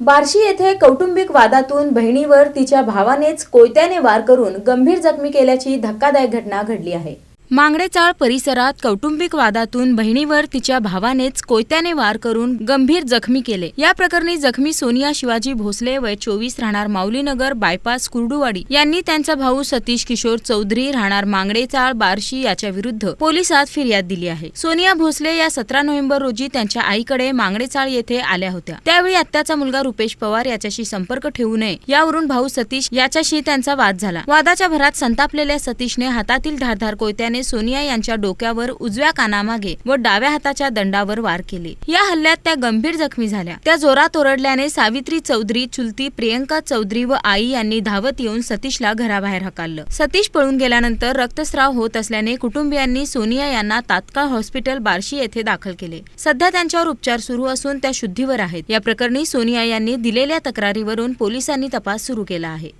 बार्शी येथे कौटुंबिक वादातून बहिणीवर तिच्या भावानेच कोयत्याने वार करून गंभीर जखमी केल्याची धक्कादायक घटना घडली आहे. मांगडेचाळ परिसरात कौटुंबिक वादातून बहिणीवर तिच्या भावानेच कोयत्याने वार करून गंभीर जखमी केले. या प्रकरणी जखमी सोनिया शिवाजी भोसले वय चोवीस राहणार माऊलीनगर बायपास कुर्डुवाडी यांनी त्यांचा भाऊ सतीश किशोर चौधरी राहणार मांगडेचाळ बार्शी याच्या विरुद्ध पोलिसात फिर्याद दिली आहे. सोनिया भोसले या सतरा नोव्हेंबर रोजी त्यांच्या आईकडे मांगडेचाळ येथे आल्या होत्या. त्यावेळी आत्याचा मुलगा रुपेश पवार याच्याशी संपर्क ठेवू नये यावरून भाऊ सतीश याच्याशी त्यांचा वाद झाला. वादाच्या भरात संतापलेल्या सतीशने हातातील धारधार कोयत्याने सोनिया यांच्या डोक्यावर उजव्या कानामागे व डाव्या हाताच्या दंडावर वार केले. या हल्ल्यात त्या गंभीर जखमी झाल्या. त्या जोरात ओरडल्याने सावित्री चौधरी चुलती प्रियंका चौधरी व आई यांनी धावत येऊन सतीशला घराबाहेर हकाललं. सतीश पळून गेल्यानंतर रक्तस्राव होत असल्याने कुटुंबियांनी सोनिया यांना तात्काळ हॉस्पिटल बार्शी येथे दाखल केले. सध्या त्यांच्यावर उपचार सुरू असून त्या शुद्धीवर आहेत. या प्रकरणी सोनिया यांनी दिलेल्या तक्रारीवरून पोलिसांनी तपास सुरू केला आहे.